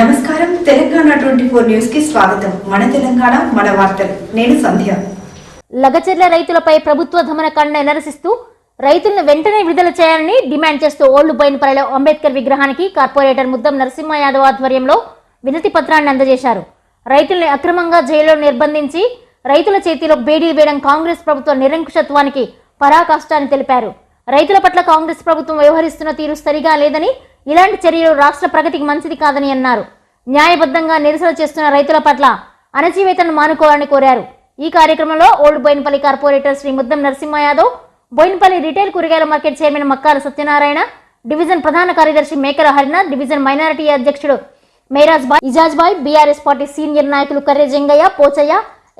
నమస్కారం. Telangana twenty four న్యూస్కి స్వాగతం. మన తెలంగాణ మన వార్తలు. నేను సంధ్య. లగచర్ల రైతులపై ప్రభుత్వ దమనకాండ నిరసిస్తూ రైతులను వెంటనే విడుదల చేయాలని డిమాండ్ చేస్తూ ఓల్డ్ బోయినపల్లిలో అంబేద్కర్ విగ్రహానికి కార్పొరేటర్ ముద్దం నరసింహ యాదవ్ ఆధ్వర్యంలో వినతి పత్రాన్ని అందజేశారు. రైతుల్ని అక్రమంగా జైల్లో నిర్బంధించి రైతుల చేతిలో బేడీలు వేయడం కాంగ్రెస్ ప్రభుత్వ నిరంకుశత్వానికి పరాకాష్ట అని తెలిపారు. రైతుల పట్ల కాంగ్రెస్ ప్రభుత్వం వ్యవహరిస్తున్న తీరు సరిగా లేదని ఇలాంటి చర్యలు రాష్ట్ర ప్రగతికి మంచిది కాదని అన్నారు. న్యాయబద్ధంగా నిరసన చేస్తున్న రైతుల పట్ల అణచివేతను మానుకోవాలని కోరారు. ఈ కార్యక్రమంలో old Boinpally corporator Shri Muddam Narasimha Yadav Boinpally retail కూరగాయల market chairman Makkala Satyanarayana division ప్రధాన కార్యదర్శి మేకల హరినాథ్ డివిజన్ మైనారిటీ అధ్యక్షుడు Meraj bhai Ijaz bhai BRS party senior నాయకులు కర్రె జంగయ్య పోచయ్య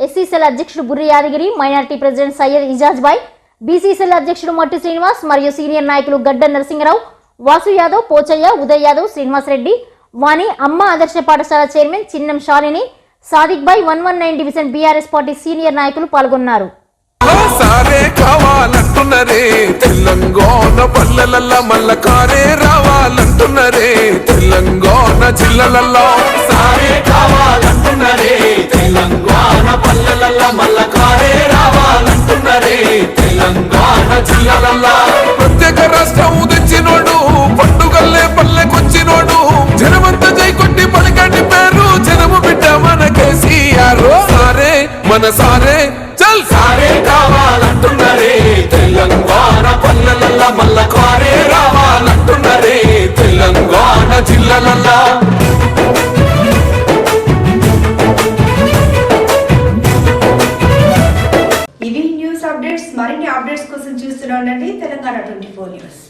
ఎస్సీసీఎల్ అధ్యక్షుడు Burri Yadagiri minority president Syed Ijaz bhai BCCL అధ్యక్షుడు మట్టి శ్రీనివాస్ మరియు సీనియర్ నాయకులు గడ్డ నరసింహరావు వాసు యాదవ్ పోచయ్య ఉదయ్ యాదవ్ శ్రీనివాస్ రెడ్డి వాణి అమ్మ ఆదర్శ పాఠశాల chairman Chinnam Shalini Sadiq bhai one one nine division BRS party senior నాయకులు పాల్గొన్నారు. సారే కావాలంటున్నరే తెలంగాణ పల్లెలల్ల మల్ల కారే రావాలంటున్నరే తెలంగాణ జిల్లలల్లో. సారే కావాలంటున్నరే తెలంగాణ పల్లెలల్ల మల్ల కారే రావాలంటున్నరే తెలంగాణ జిల్లలల్లో. మన సారే చల్. సారే కావాలంటున్నరే తెలంగాణ పల్లెలల్ల మల్ల కారే రావాలంటున్నరే తెలంగాణ జిల్లలల్లా. ఇవి న్యూస్ అప్డేట్స్ మరిన్ని అప్డేట్స్ కోసం చూస్తూనే ఉండండి తెలంగాణ ట్వంటీ ఫోర్ న్యూస్.